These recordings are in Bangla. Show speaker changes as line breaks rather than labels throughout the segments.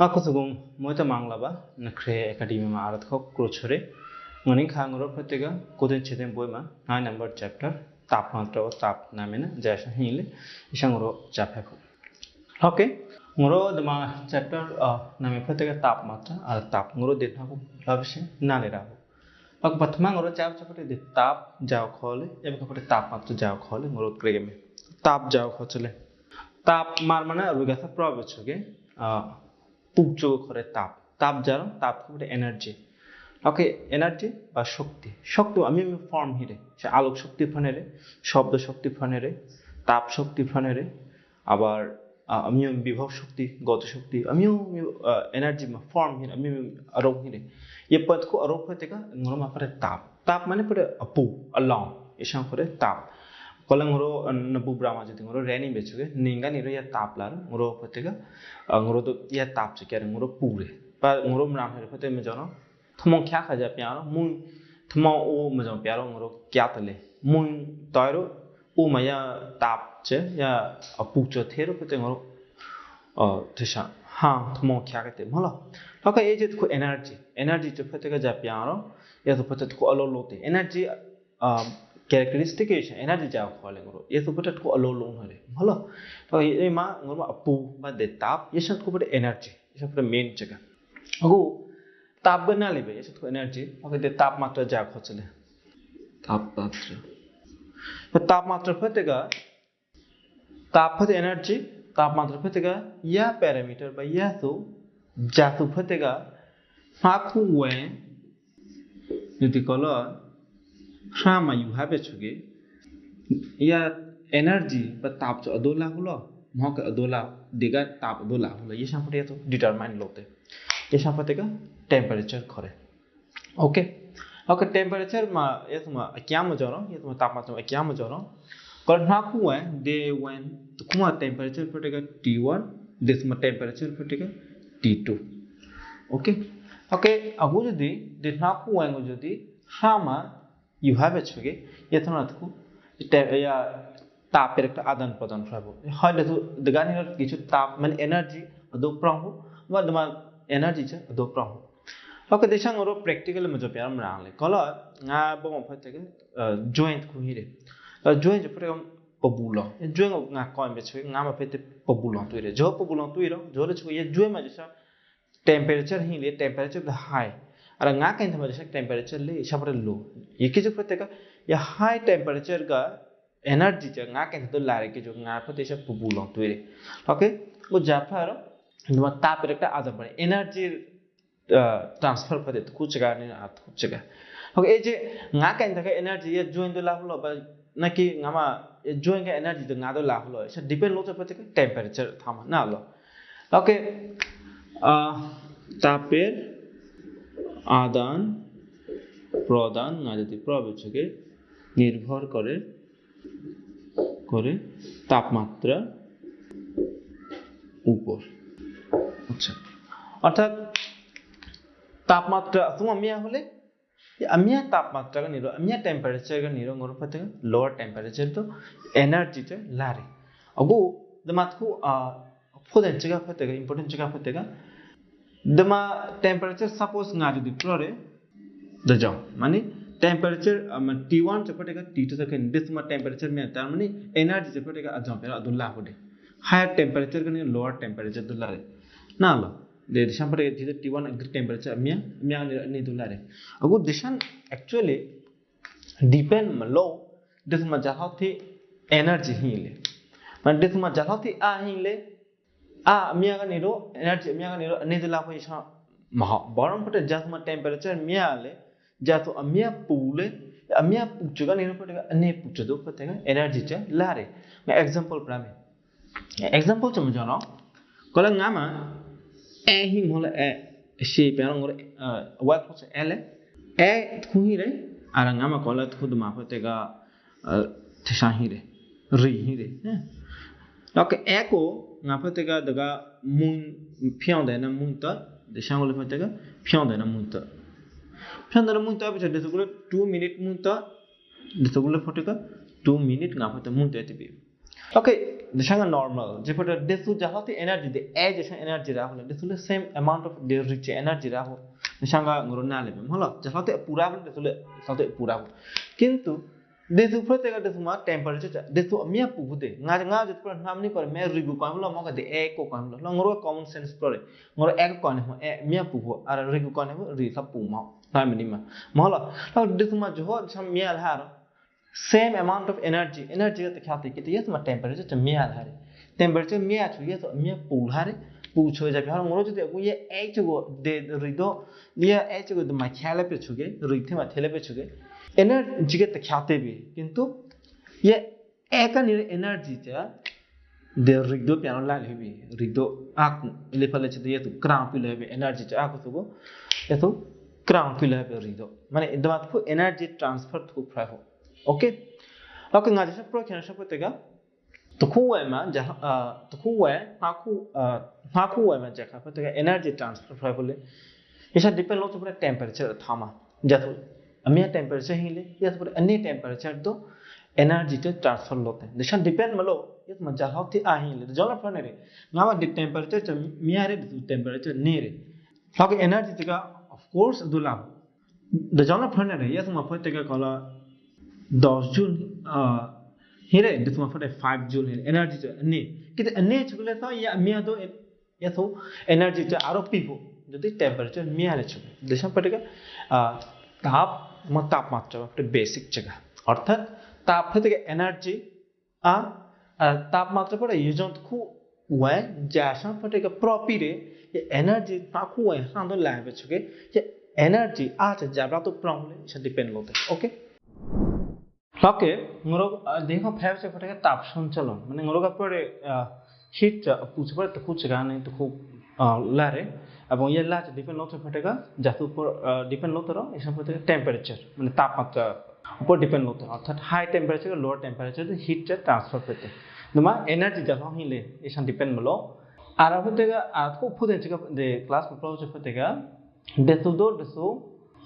Akosugum moita manglaba nakre academy ma arat khok krochore ngani khangro pratega kodin chiden boima 9 number chapter তাপমাত্রা ও তাপ নামে না যা হিলে ইসাংরো চাপে ওকে ngoro dama chapter name pratega তাপমাত্রা আর তাপ ngoro দেখো লাভসে নালে রাখো ok prathama ngoro chap chapter de তাপ যাও খলে এবং কপটে তাপমাত্রা যাও খলে ngoro ক্রেগেমে তাপ যাও খচলে তাপ মার মানে রুগাথা প্রবেশকে পুকযোগ করে তাপ তাপ যারা তাপ হবে এনার্জি ওকে এনার্জি বা শক্তি শক্তি আমি আমি ফর্ম হিরে সে আলোক শক্তি ফানেরে শব্দ শক্তি ফানেরে তাপ শক্তি ফানেরে আবার আমিও বিভব শক্তি গত শক্তি আমিও এনার্জি ফর্ম হিরে আমি আরোপ হিরে ये पद को आरोप होते का ngoro ma pare tap tap mane pare apu along isang pare ಹೊಲಂಗ್ರೋ ನಬ್ಬು ಬ್ರಾಮ ಜೊತೆಂಗ್ರೋ rainy ಬೆಚ್ಚುಗೆ ನಿಂಗ ನೀರು ಯಾ ತಾಪ್ಲಾರು ಮುರೋ ಪತ್ತಿಗ ಅಂಗ್ರೋದು ಯಾ ತಾಪ್ ಚಕ್ಕೆ ಅರೆ ಮುರೋ ಪೂರೆ ಪಾ ಮುರೋ ರಾಮ ಹೇರೆ ಪತ್ತೆ ಮಜಾನೋ ಥಮೋ ಖ್ಯಾ ಖಾ ಜಾ ಪ್ಯಾರೋ ಮುಂ ಥಮೋ ಓ ಮಜಾನೋ ಪ್ಯಾರೋ ಮುರೋ ಕ್ಯಾ ತಲೆ ಮುಂ ತಾಯರೋ ऊ मया ताप चे या अपुक चो थेरो पे तेरो थेशा हाँ थमो क्या कहते मला लगा ये जित को एनर्जी एनर्जी जो फते का जा प्यारो या तो फते को अलो Lotay energy characteristic energy ja ko le ngoro ye su bata ko alo lo no re bolo to e ma ngoro apu ba de tap ye shat ko bata energy ye shat main jaga ago তাপ না লেবে এসে তো এনার্জি ওকে দিয়ে তাপমাত্রা যা খোঁচলে তাপমাত্রা তাপমাত্রা ফেতে গা তাপ ফেতে এনার্জি তাপমাত্রা ফেতে গা ইয়া প্যারামিটার বা ইয়া তো যা তো ফেতে গা ফাঁকু ওয়ে যদি কলর trauma you have chuge ya energy ba tap cho adola hulo mho ka adola dega tap adola hulo ye sham pate to determine lote ye sham pate ka temperature khore okay okay temperature में ये तुम क्या में जा रहा हूँ ये तुम तापमान तुम क्या में जा रहा हूँ कारण हाँ कुआ है दे वन तो कुआ टेम्परेचर फटेगा टी वन दिस में टेम्परेचर फटेगा टी टू ओके ओके अगो जदि दे हाँ कुआ जो जदि हाँ ইভাবে ছগে এতনাতকু ইয়া তাপের একটা আদান প্রদান হব হয়তো তো দগানির কিছু তাপ মানে এনার্জি দোপ্রাহু বা দমা এনার্জি চে দোপ্রাহু ওকে দেশাং ওর প্র্যাকটিক্যাল মজো প্যারাম রাংলে কল nga bom fa tege joint ku hire joint pure populo joint nga ko me chwe nga ma pete populo tuire jo populo tuiro jo le chwe ye joint ma jesa temperature ही ले टेम्परेचर हाई और nga kain thama jesa temperature ले isapre लो ये के जो प्रत्येक ये हाई टेम्परेचर का एनर्जी च nga kain तो लारे के जो nga पते सब पुबुलो तुरे ओके वो जाफर नुमा ताप একটা আদা পড়ে এনার্জি ট্রান্সফার করে তো কুচ গানে আর কুচ গা ওকে এই যে nga kain থাকে এনার্জি ये জয়েন তো লাভ হলো বা নাকি ngama জয়েন का এনার্জি তো nga তো লাভ হলো এটা ডিপেন্ড হচ্ছে প্রত্যেক টেম্পারেচার থামা না হলো ওকে তাপের আদান প্রদান না যদি প্রবেচকে নির্ভর করে করে তাপমাত্রা উপর। আচ্ছা। অর্থাৎ তাপমাত্রা তোমার মিয়া হলে, মিয়া তাপমাত্রা নির, মিয়া টেম্পারেচারকে নিরঙ্গরূপ হতে লোয়ার টেম্পারেচার তো এনার্জিতে লারে। অগু, মাতকু ফোদেন জায়গা আপ হতে ইম্পর্টেন্ট জায়গা আপ হতে the temperature suppose nga jodi floor the jam. মানে टेम्परेचर टी वान चपटेगा टी टू सके डिसमा टेम्परेचर में तार माने एनर्जी चपटेगा अजम पे अदुल्ला होडे हायर टेम्परेचर कने लोअर टेम्परेचर दुल्ला रे ना लो दे दिशाम पर जी टी वान टेम्परेचर मिया मिया ने दुल्ला रे अगु दिशान एक्चुअली डिपेंड मलो डिसमा जाहा थे एनर्जी ही ले मान डिसमा जाहा थे आ ही ले Ah, miaga niro energy miaga niro anidila ko isha maha. Bottom put a jasma temperature miale jato amia pule amia puchuga niro patega ane puchado patega energy cha lare. मैं एग्जांपल प्रामे एग्जांपल चम जानो कल नामा ए हिम होले ए शे पेरंग रे वर्क होस एले ए थुही रे आरा नामा कल खुद मापतेगा थशाही रे री ही रे ओके ए को hi re donc e ko nga daga mun phiang de na mun ta de shang le pate ga phiang de na mun ta phiang de na mun ta bi de sugule 2 minute mun ta de sugule pate ga 2 minute nga pate mun ta ti bi Okay, the shanga normal. Je put this to jahati energy, the edge is energy rahul. This will the same amount of the rich energy rahul. The shanga nguruna lebe. Hola, jahati pura this will jahati pura hul. Disurprotega desuma temperature. Desu mia pude. Ngar ngar jut per namni per me rigu kamlo mo kade e ko kamlo. Longro common sense pore. Ngor e ko ne e mia puho ar rigu kone ho ri sa puma. Namni ma. Mahla. Lo desuma jo sam mia har. Same amount of energy. Energy ka khati ki yes ma temperature cha mia har. Temperature mia chu yes mia pul har. पूछ हो जाबे हर मोर जदि ये एच गो दे रिदो ये एच गो द मा खेले पे छुगे रिथे मा थेले पे छुगे एनर्जी के तख्याते भी किंतु ये एक निर एनर्जी दे रिग्दो प्यानो लाल हेबे रिग्दो आक इले फले ये तो क्रां पिले हेबे एनर्जी छ आक सुगो ये तो क्रां पिले हेबे रिग्दो। माने दबात को एनर्जी ट्रांसफ़र तो फ्राय हो। ओके? ओके ngaje प्रो क्या khana sa क्या तो खुए में, जहाँ तो खुए हाकु हाकु हुए में जगह पर तो एनर्जी ट्रांसफ़र फ्राय बोले ये डिपेंड हो तो पूरा टेम्परेचर थामा। जैसे අමය ටෙම්පරචර් හිලේ යස්පර අනේ ටෙම්පරචර් දෝ එනර්ජිට ට්‍රාන්ස්ෆර් ලොතේ දෙෂන් ඩිපෙන්ඩ් මලෝ यत मज़ा हो। थे आ ही ले ज़ोर फन रे नावा डि टेम्परेचर च मिया रे टेम्परेचर नहीं रे। फ्लॉक एनर्जी तक ऑफ़ कोर्स दुला द ज़ोर फन रे यस म तो का कला 10 जून ही रे दिस म फते जून हे एनर्जी तो ने कि अन्य छुले तो या मिया तो ये तो एनर्जी तो आरोपी हो यदि टेम्परेचर मिया रे छुले। देशा पटेगा ताप তাপমাত্রা একটা বেসিক জায়গা। অর্থাৎ তাপ থেকে এনার্জি আর তাপমাত্রা ಪಡೆ ಯಜಂತ ಖು ವೆ ಜಾಶಾ ಪಟೇಕ ಪ್ರೊಪಿರೆ ಯ ಎನರ್ಜಿ ತಾಕು ವೆ ಹಾಂದ ಲಾಬೆ তাপ সঞ্চালন। মানে পরে শীত পুছে পরে তো কুচ গানে তো খুব লারে এবং ইয়ে লাচ ডিপেন্ড লোতে ফটেগা যাতে উপর ডিপেন্ড লোতে রো এসব ফটে টেম্পারেচার মানে তাপমাত্রা উপর ডিপেন্ড লোতে অর্থাৎ হাই টেম্পারেচার লোয়ার টেম্পারেচার হিটটা ট্রান্সফার পেতে নমা এনার্জি যা হিলে এসব ডিপেন্ড মলো আর ফটেগা আর খুব ফুদে যে ক্লাস প্রপোজ ফটেগা দেসু দো দেসু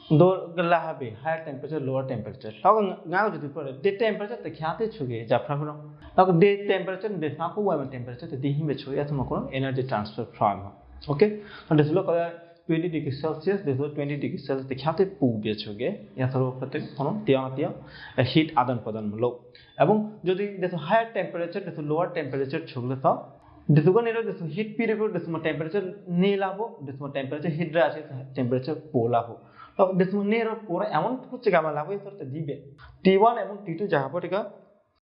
दो गल्ला हबे हायर टेम्परेचर लोअर टेम्परेचर तब गाँव जति पड़े दे टेम्परेचर त ख्याते छुगे जाफरा फरो तब दे टेम्परेचर दे साको वाइ में टेम्परेचर त दिहि में छुगे असम कोन एनर्जी ट्रांसफर फ्रॉम ओके और दिसलो कदा 20 डिग्री सेल्सियस दिसलो 20 डिग्री सेल्सियस त ख्याते पु बे छुगे या सरो प्रत्येक कोन तिया तिया হিট আদান প্রদান হলো এবং যদি দেখো হায়ার টেম্পারেচার দেখো লোয়ার টেম্পারেচার ছুগলে তো দেখো নেরো দেখো হিট পিরিয়ড দেখো টেম্পারেচার নীলাবো দেখো টেম্পারেচার হিট রে আছে টেম্পারেচার পোলাবো ডিসমনেরো পরে এমন হচ্ছে গামা লাভ হয়ে তোর দিবে টি ওয়ান এবং টি টু যাহা পরে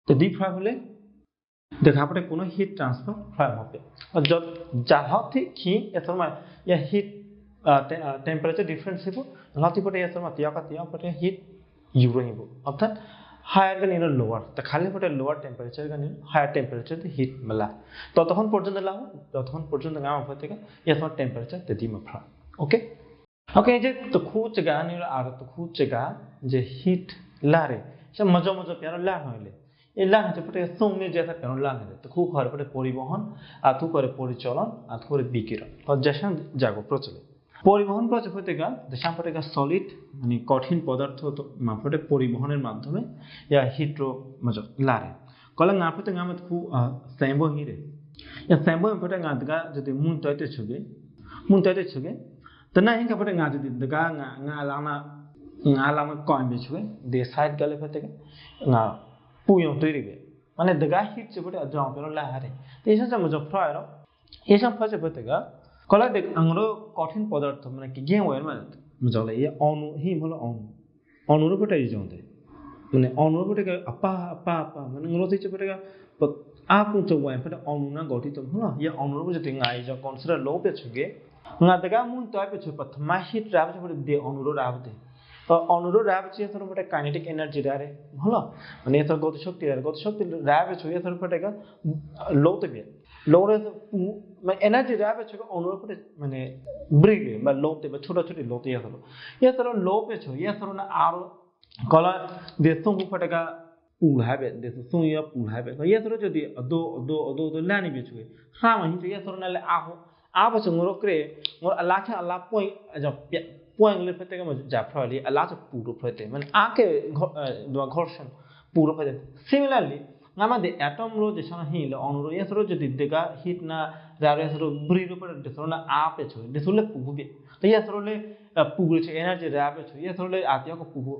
তো ডিপ ফ্রাই হলে देखा अपने कोनो हीट ट्रांसफ़र फ्लैम होते और जब जहाँ थी खीन या तो या हीट टेम्परेचर डिफरेंस ही बो लाती पड़े या तो मैं त्याग त्याग पड़े हीट यूरो ही बो अब तो हायर का निर्णय लोअर तो खाली पड़े लोअर टेम्परेचर का निर्णय हायर टेम्परेचर तो हीट मिला तो तो हम पोर्शन दिलाओ तो तो हम पोर्शन दिलाओ फिर टेम्परेचर दे दी मैं ओके ओके ये तो खूच गया निर्णय मज़ा मज़ा प्यारा পটে সৌম্য যেটা পেয়ার লান হইলে তো খুব ঘরে পটে পরিবহন, আর তু করে পরিচালন, আর করে বিকিরণ। তো জাগো প্রচলিত। পরিবহন প্রচলিত হতে গা যেসান পটে গা সলিড মানে কঠিন পদার্থ তো মাফটে পরিবহনের মাধ্যমে ইয়া হিট্রো মজা লারে। কলা পটে ngা মত খু স্যাম্বো হিরে। ইয়া স্যাম্বো পটে ngা দগা যদি মুন তয়তে ছুগে, মুন তয়তে ছুগে tana hinga pare nga jadi daga nga they side nga alama coin be chuge de side gale pate ga nga puyo tiri ge মানে daga hit che pare ajang pero la hare te esa sa mojo fra ero esa fa che pate ga কলা দেখ আংরো কঠিন পদার্থ মানে কি গেম ওয়ের মানে মজলে ইয়ে অণু হি হলো অণুর উপরে এই জন্তে মানে অণুর উপরে আপা আপা আপা মানে আংরো দিচ্ছে পরে আ পুঞ্চ ওয়াই পরে অণু না গঠিত হলো ইয়ে অণুর উপরে যদি গাই যা কনসিডার লো পে ছুগে nga daga mun toy pe chupa thma hit rab chhe de onuro rab de তো অনুরো র্যাব আছে এর উপরে কাইনেটিক এনার্জি রে হলো মানে এর গতি শক্তি রে গতি শক্তি র্যাব আছে এর উপরে কা লো তে বে লো রে মানে এনার্জি র্যাব আছে অনুরো উপরে মানে ব্রিগে বা লো তে বা ছোট ছোট লো তে এর এর তর লো পে ছো এর তর না আর কলা de sung উপরে কা পু হবে de sung ya পু হবে তো এর তর যদি দো দো দো দো লানি বে ছো হা মানে এর তর না লে আহো apa chung ngoro kre ngor ala ma ja phali ala cha puro phete মানে আকে ঘর্ষণ পুরো phete similarly
ngamade atom ro je sana hil onro yesro je dega hit na raro yesro bri ro par de na ape chu de sule pugu be to yesro le pugu che energy rape chu yesro le atya ko pugu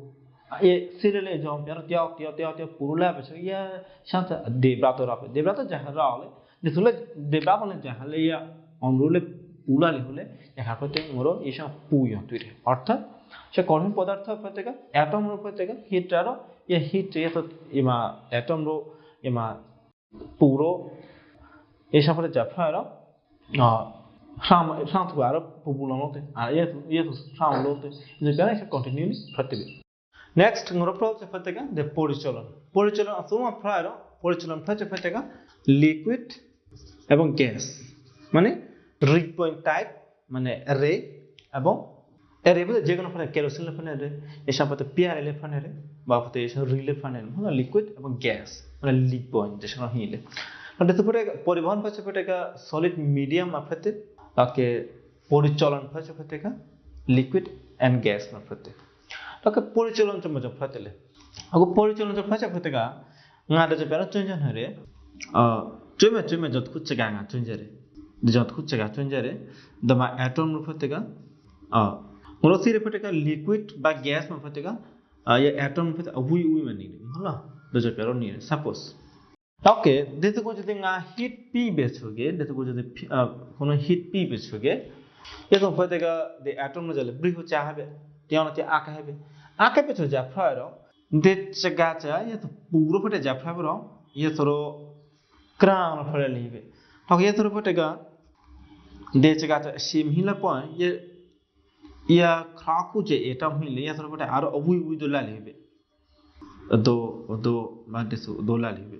ye sirele jom pyar tya tya tya tya purula be chu ya shanta de brato rape de brato jaha ra le de sule de brato le jaha le ya onro le পুলালি হলে করতে মোর এইসব পুয় তৈরি। অর্থাৎ সে কঠিন পদার্থ প্রত্যেক অ্যাটম র প্রত্যেক হিট আরও ইয়ে হিট ইয়ে ইমা অ্যাটম র ইমা পুরো এইসব হলে জাফা আরও সাম সামথু আরও পুপুলনতে আর ইয়ে ইয়ে যে কেন এসব কন্টিনিউলি
নেক্সট ফেচে ফেটেগা লিকুইড এবং গ্যাস মানে রিক পয়েন্ট টাইপ মানে রে এবং এর এবার যে কোনো ফোনের কেরোসিন লেফানের এসব হতে পিয়ার ইলেফানের বা হতে এসব রিলেফানের মানে লিকুইড এবং গ্যাস মানে লিক পয়েন্ট যে সময় হিলে। এটা পরে পরিবহন ফাঁসে ফেটেকা সলিড মিডিয়াম আফেতে তাকে পরিচলন ফাঁসে ফেটেকা লিকুইড অ্যান্ড গ্যাস মারফতে তাকে পরিচলন চম্মচ ফাঁচেলে আগু পরিচলন ফাঁসে ফেতেকা গাঁটা যে বেড়া চঞ্জন হয়ে চুমে চুমে যত খুঁজছে গা গা চঞ্জারে 파자 파테가 ngada je pera chunjan hare 어 쯤에 쯤에 저 쿠츠가 nga chunjare de jot kutsega chunjare dama atom ru fatega 어 ngoro sire fatega liquid বা gas ma fatega ya atom fate ui ui mani hala de je pera ni suppose ওকে যেতে কো যদি nga heat p বেছগে যেতে কো যদি কোনো heat p বেছগে এরকম ফাতেগা de atom ru jale bri হচ্ছে হবে তিয়ানতে আঁকা হবে আঁকা পেছো যা ফ্রাইর দে গাছা ইয়ে তো পুরো ফটে যা ফ্রাইর ইয়ে তোর ক্রাউন ফলে লিবে তখন ইয়ে তোর ফটে গা দে গাছা সিম হিলা পয় ইয়ে ইয়া খাকু যে এটা হইলে ইয়ে তোর ফটে আরও উই উই দোলা লিবে দো দো বা দেসু দোলা লিবে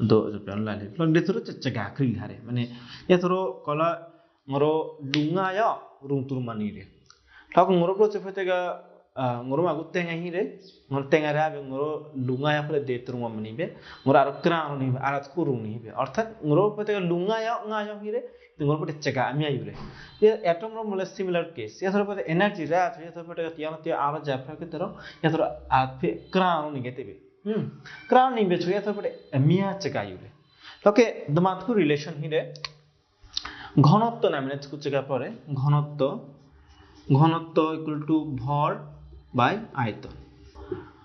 দো যে পেন লা লিবে লন দেসুর চগা ক্রি হারে মানে ইয়ে তোর কলা ngoro ya ngoro ngoro ma gu tenga hire ngoro tenga ra be ngoro lunga ya pale de turma mani be ngoro aro kra ni be arat ku rung ni be অর্থাৎ ngoro pro tega lunga ya nga ya hire ngoro pro chega ami ayu re ye atom ro mole similar case ye thoro pro energy ra ye thoro pro tega tiano tia aro japra ke tero ye thoro at phe kra ni gete be hm kra ni be chu ye thoro pro amia chega ayu re okay দমাতকু relation হিরে ঘনত্ব নামে কুচেকা পরে ঘনত্ব ঘনত্ব ইকুয়াল টু ভর বাই আয়তন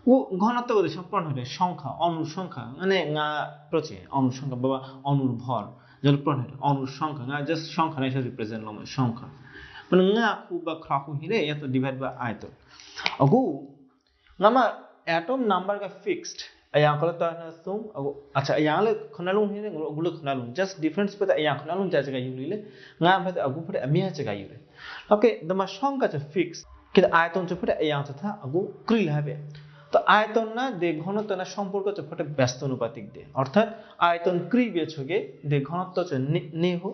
ও ঘনত্ব কত সম্পূর্ণ হবে সংখ্যা অনুর সংখ্যা মানে না প্রচে অনুর সংখ্যা বাবা অনুর ভর যেগুলো পূর্ণ হবে অনুর সংখ্যা না জাস্ট সংখ্যা নেই রিপ্রেজেন্ট লম সংখ্যা মানে না খু বা খাকু হিরে এত ডিভাইড বা আয়তন অগু নামা অ্যাটম নাম্বার কা fixed ngolo gulo khonalung just difference pada ayang khonalung jaga ga yuli le nga pada aku pada amia jaga yuli okay dama সংখ্যা যে ফিক্স কিন্তু আয়তন যে এই তথা আগু ক্রিল হবে। তো আয়তন না, দে ঘনত্ব না সম্পর্ক ফটে ব্যস্ত অনুপাতিক দে। অর্থাৎ আয়তন ক্রি বেছগে দে ঘনত্ব যে নে হো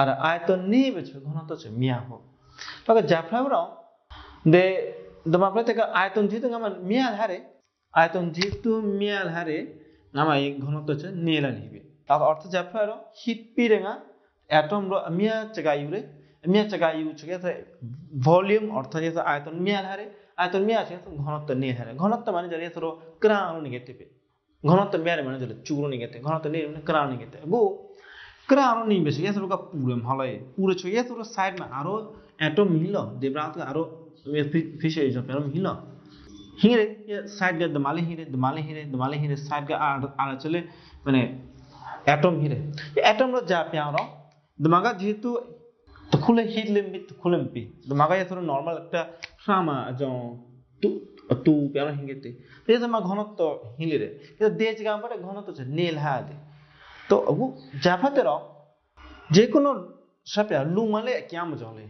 আর আয়তন নে বেছগে ঘনত্ব যে মিয়া হো তবে জাফরাবরাও দে দমা প্রত্যেক আয়তন যেহেতু আমার মিয়া হারে, আয়তন যেহেতু মিয়াল হারে, আমার এই ঘনত্ব নিয়েলা নিবে তার অর্থ আরও হিট পিরেঙা, অ্যাটম মিয়া চেগা ইউরে মিয়া চেগা ইউ চেগে ভলিউম অর্থাৎ যেহেতু আয়তন মিয়াল হারে আয়তন মিয়া আছে ঘনত্ব নিয়ে হারে ঘনত্ব মানে যারা ধরো ক্রাউন নিগেতে ঘনত্ব মিয়ারে মানে যারা চুরো নিগেতে ঘনত্ব নিয়ে মানে ক্রাউন নিগেতে গো ক্রাউন নিবে সে ধরো কা পুরে ভালাই পুরে ছয়ে ধরো সাইড মে আরও অ্যাটম মিল দেবরাত আরও ফিশে এই জন্য মিল হিরে সাইড গা দমালে হিরে দমালে হিরে দমালে হিরে সাইড গা আর চলে মানে অ্যাটম হিরে অ্যাটম যা প্যার দমাগা যেহেতু তো খুলে হিট লেম্বি তো খুলে পি দমাগা এথর নরমাল একটা সামা জ তু তু প্যার হিঙ্গেতে এই দমা ঘনত্ব হিলে রে কিন্তু দেজ গা পরে ঘনত্ব আছে নীল হা দে তো অগু জাফাতে র যে কোনো সাপে লুমালে কিয়াম জলে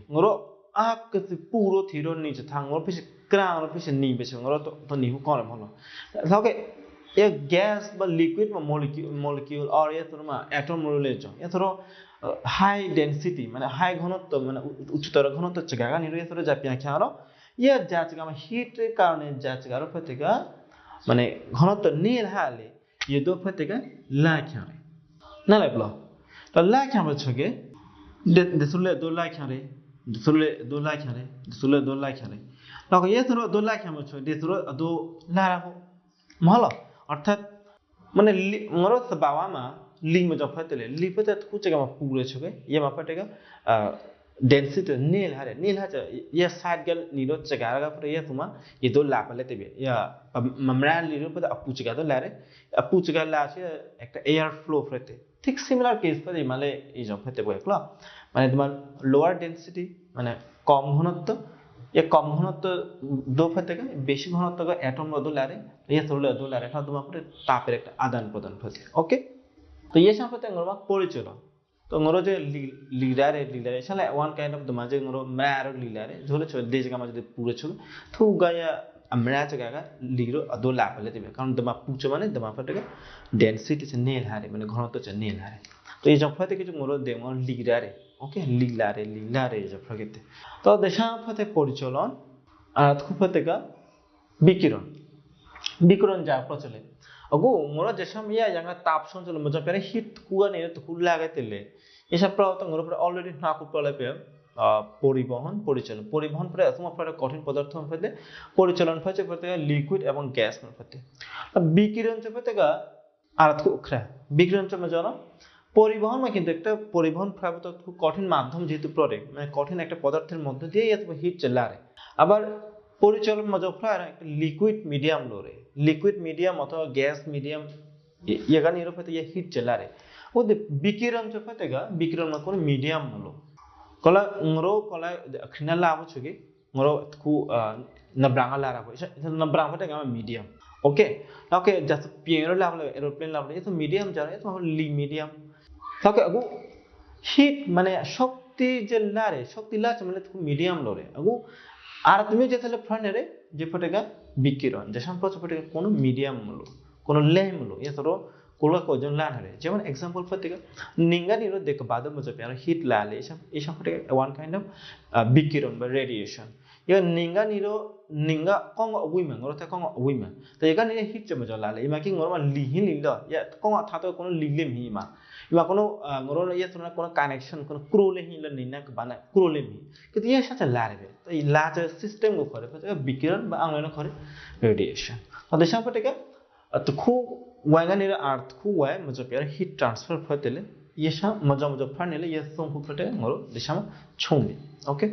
thiro ni cha thang, ngoro pisi kra ngoro pisi ni be ngoro to to ni hu kore mono. Thoke এ গ্যাস বা লিকুইড বা মলিকিউল মলিকিউল আর এ তোর মা অ্যাটম রুলে চ এ তোর হাই ডেনসিটি মানে হাই ঘনত্ব মানে উচ্চতর ঘনত্ব চেগা নিরো এ তোর জাপিয়া খেয়ার ইয়ে যা চেগা আমার হিটের কারণে যা চেগা আর ফেতেগা মানে ঘনত্ব নীল হালে ইয়ে দো ফেতেগা লা খেয়ারে না লাগল তো লা খেয়ার ছগে দেসুলে দো লা খেয়ারে দেসুলে দো লা খেয়ারে দেসুলে দো লা খেয়ারে লগে ইয়ে তোর দো লা খেয়ার ছ দেসুলে দো লা রাখো মহলো, অর্থাৎ
মানে 링거점파들레 리퍼다 쿠체가 막 부르쳐게 예 마파테가 density nil hare nil ha ya side gal nilo chagara ga pura ya tuma ye do la pale tebe ya mamra nilo pada apu chiga do lare apu chiga la আছে একটা এয়ার ফ্লো ফ্রেতে ঠিক সিমিলার কেস পরে মানে এই জফাতে বইকল মানে তোমার লোয়ার ডেনসিটি মানে কম ঘনত্ব এ কম ঘনত্ব দো ফেতে বেশি ঘনত্ব অ্যাটম দোলারে ইয়ে দোলারে তোমার তাপের একটা আদান প্রদান ফেতে ওকে তো ये সাথে ngoro পরিচলন তো ngoro যে লিডারে লিডারে শালা ওয়ান কাইন্ড অফ দমা যে ngoro ম্যার লিডারে ঝোলে ছ দেশ গামা যদি পুরে থু গায়া আমরা জায়গা লিরো আদো লাপলে দিবে। কারণ দমা পুচো মানে দমা ফটকে ডেনসিটি সে নেল হারে মানে ঘনত্ব সে নেল হারে তো এই জফাতে কিছু de ngoro লিডারে ওকে লিলারে এই জফাতে তো দেশাফতে পরিচলন আর খুফতেকা বিকিরণ বিকিরণ যা প্রচলে অগো, মোরা যেসব ইয়া জাঙ্গা তাপ সঞ্চালন, মজা পেরে হিট কুয়া নিয়ে তো কুল লাগাই তেলে। এসব মোর উপরে অলরেডি না কুপ পড়ে পেয়ে পরিবহন, পরিচালন। পরিবহন পরে তোমার পরে কঠিন পদার্থ ফেলে পরিচালন ফেছে ফেতে লিকুইড এবং গ্যাস ফেতে বিকিরণ ফেতে আর খুখরা বিকিরণ মজা পরিবহন মানে কিন্তু একটা পরিবহন প্রায়ত খুব কঠিন মাধ্যম যেহেতু পড়ে মানে কঠিন একটা পদার্থের মধ্য দিয়ে হিট চলে আবার পরিচালন মজফরা একটা লিকুইড মিডিয়াম লোরে লিকুইড মিডিয়াম অথবা gas medium chelare ode bikiran chopate ga bikiran ma kono medium mulo kola ngro kola khina la abo chugi ngro ku nabranga la ra ko isa nabranga pate ga medium okay okay just piero la aeroplane la itu medium jara itu li medium তাকে আগু হিট মানে শক্তি যে লারে শক্তি লাচ মানে মিডিয়াম লরে আগু আর তুমি যে তাহলে ফ্রন্টে যে ফটেগা বিকিরণ, যে সম্পর্ক ফটেগা কোনো মিডিয়াম মূল্য, কোনো মূল্য এ ধরো কোলা কজন লান যেমন এক্সাম্পল ফটেগা নিঙ্গা নিরো দেখো বাদম মজা আর হিট লালে, এসব সব ফটেগা ওয়ান কাইন্ড অফ বিকিরণ বা radiation ya ninga niro ninga kongo awima ngoro te kongo awima ta yega ni hit chama jala le ima ki ngoro ma lihi do ya kongo tha to kono liglim hi ma ima kono ngoro ya thona kono connection kono krole hi la ninna ka bana krole mi ke ti ya sa ta larbe to i la ta system go kore ta bikiran কিন্তু এর সাথে লারবে তো এই লাচ সিস্টেম গো করে বিকিরণ khu আঙুলের করে রেডিয়েশন তাদের সম্পর্কে তো খুব ওয়াঙ্গানির আর্থ খুব ওয়াই মজপিয়ার হিট ট্রান্সফার ফতেলে ইয়েসা মজা মজা ফার নিলে ইয়ে সোম ফুফটে ngoro দিশামা ছৌমি okay